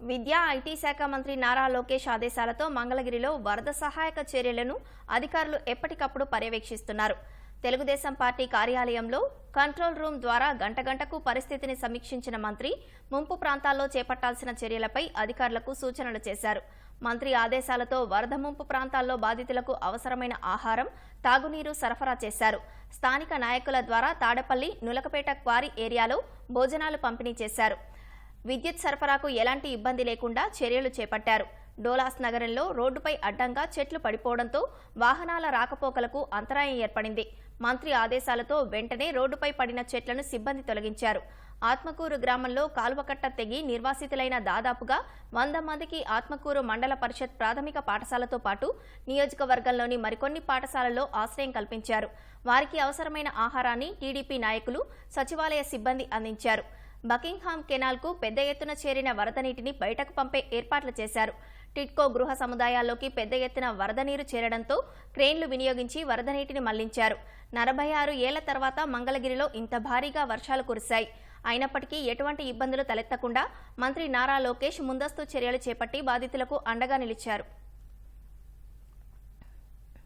విద్యా ఐటీ శాఖ మంత్రి నారా లోకేష్ ఆదేశాలతో మంగళగిరిలో వరద సహాయక చర్యలను అధికారులు ఎప్పటికప్పుడు పర్యవేక్షిస్తున్నారు. తెలుగుదేశం పార్టీ కార్యాలయంలో కంట్రోల్ రూమ్ ద్వారా గంట గంటకు పరిస్థితిని సమీక్షించిన మంత్రి ముంపు ప్రాంతాల్లో చేపట్టాల్సిన చర్యలపై అధికారులకు సూచనలు చేశారు. మంత్రి ఆదేశాలతో వరద ముంపు ప్రాంతాల్లో బాధితులకు అవసరమైన ఆహారం తాగునీరు సరఫరా చేశారు. స్థానిక నాయకుల ద్వారా తాడపల్లి నులకపేట క్వారీ ఏరియాలో భోజనాలు పంపిణీ చేశారు. విద్యుత్ సరఫరాకు ఎలాంటి ఇబ్బంది లేకుండా చర్యలు చేపట్టారు. డోలాస్ నగరంలో రోడ్డుపై అడ్డంగా చెట్లు పడిపోవడంతో వాహనాల రాకపోకలకు అంతరాయం ఏర్పడింది. మంత్రి ఆదేశాలతో వెంటనే రోడ్డుపై పడిన చెట్లను సిబ్బంది తొలగించారు. ఆత్మకూరు గ్రామంలో కాల్వకట్ట తెగి నిర్వాసితులైన దాదాపుగా వంద మందికి ఆత్మకూరు మండల పరిషత్ ప్రాథమిక పాఠశాలతో పాటు నియోజకవర్గంలోని మరికొన్ని పాఠశాలల్లో ఆశ్రయం కల్పించారు. వారికి అవసరమైన ఆహారాన్ని టీడీపీ నాయకులు సచివాలయ సిబ్బంది అందించారు. బకింగ్హామ్ కెనాల్కు పెద్ద ఎత్తున చేరిన వరద నీటిని బయటకు పంపే ఏర్పాట్లు చేశారు. టిట్కో గృహ సముదాయాల్లోకి పెద్ద ఎత్తున వరద నీరు చేరడంతో క్రేన్లు వినియోగించి వరద నీటిని మళ్ళించారు. నలభై ఆరు ఏళ్ళ తర్వాత మంగళగిరిలో ఇంత భారీగా వర్షాలు కురిశాయి. అయినప్పటికీ ఎటువంటి ఇబ్బందులు తలెత్తకుండా మంత్రి నారా లోకేష్ ముందస్తు చర్యలు చేపట్టి బాధితులకు అండగా నిలిచారు.